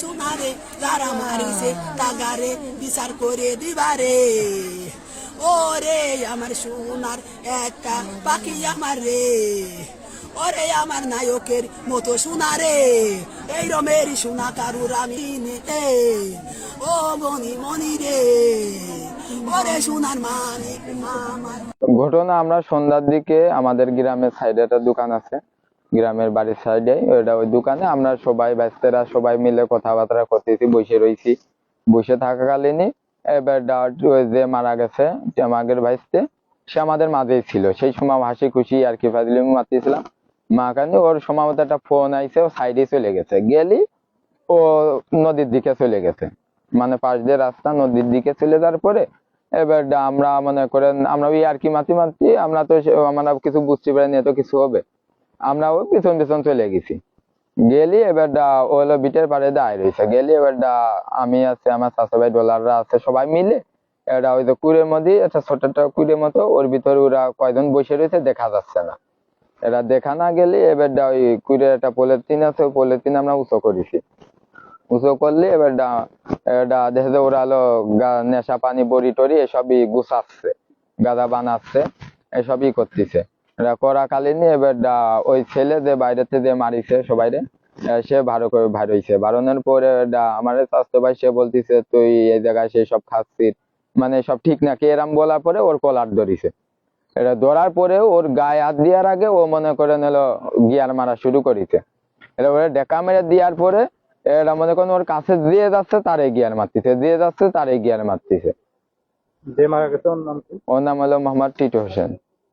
সোনারে যারা মারিছে, তাগারে, বিচার করে দিবারে। ওরে আমার সোনার, একটা পাখি আমার। রে ওরে আমার নায়কের মতো সোনারে, এই রমের সোনা কারুর আমি নিতে। ও মনি মনি রে, ওরে সোনার মানিক মামার ঘটনা আমরা সন্ধ্যার দিকে আমাদের গ্রামের সাইডে একটা দোকান আছে। গ্রামের বাড়ির সাইডে, ওইটা ওই দোকানে। আমরা সবাই ব্যস্তেরা সবাই মিলে কথাবার্তা করতেছি, বসে রয়েছি বসে থাকাকালীনই এবার ডাট যে মারা গেছে আমাদের ভাইসতে, সে আমাদের মাঝেই ছিল। সেই সময় হাসি খুশি আর কি ফাজলিমি মারতেছিলাম। মা কানে ওর সম্ভবত একটা ফোন আইছে, ও সাইডে চলে গেছে। গেলি ও নদীর দিকে চলে গেছে। মানে পাশ দিয়ে রাস্তা নদীর দিকে চলে যাওয়ার পরে এবার আমরা মনে করেন, আমরা ওই আর কি মাতি মাতি আমরা তো আমরা কিছু বুঝতে পারিনি, এত কিছু হবে। আমরা ওই পিছন পিছন চলে গেছি। গেলি এবার ও হলো বিটের পাড়ে দায় রয়েছে। গেলি এবার আমি আছে, আমার চাচা ভাই ডলাররা আছে, সবাই মিলে এটা ওই যে কুড়ের মধ্যে একটা ছোট একটা কুড়ের মতো, ওর ভিতরে ওরা কয়জন বসে রয়েছে দেখা যাচ্ছে না। এটা দেখা না গেলে এবার ওই কুড়ের একটা পলিথিন আছে, ওই পলিথিন আমরা উঁচু করেছি। উঁচু করলে এবার এটা দেখে ওরা হলো নেশা পানি, বড়ি টড়ি এসবই গুছাচ্ছে, গাদা বানাচ্ছে, এসবই করতেছে। এরা করাকালীনই এবার ওই ছেলে যে বাইরে থেকে মারিছে সবাইরে সে ভালো করে ভার হইছে বারণের পরে আমার স্বাস্থ্য ভাই সে বলতিছে তুই এই জায়গায় সেই সব খাচ্ছিস। মানে সব ঠিক নাকি এরম বলার পরে ওর কলার ধরিছে। এটা ধরার পরে ওর গায়ে হাত দেওয়ার আগে ও মনে করে নিল গিয়ার মারা শুরু করিছে। এটা ওরা ডেকা মেরে দেওয়ার পরে এটা মনে করেন ওর কাছে দিয়ে যাচ্ছে তারে গিয়ার মারতেছে। দিয়ে যাচ্ছে তারে গিয়ার মারতেছে। যে মারা গেছে ওর নাম ওর নাম হলো মোহাম্মদ টিটু হোসেন।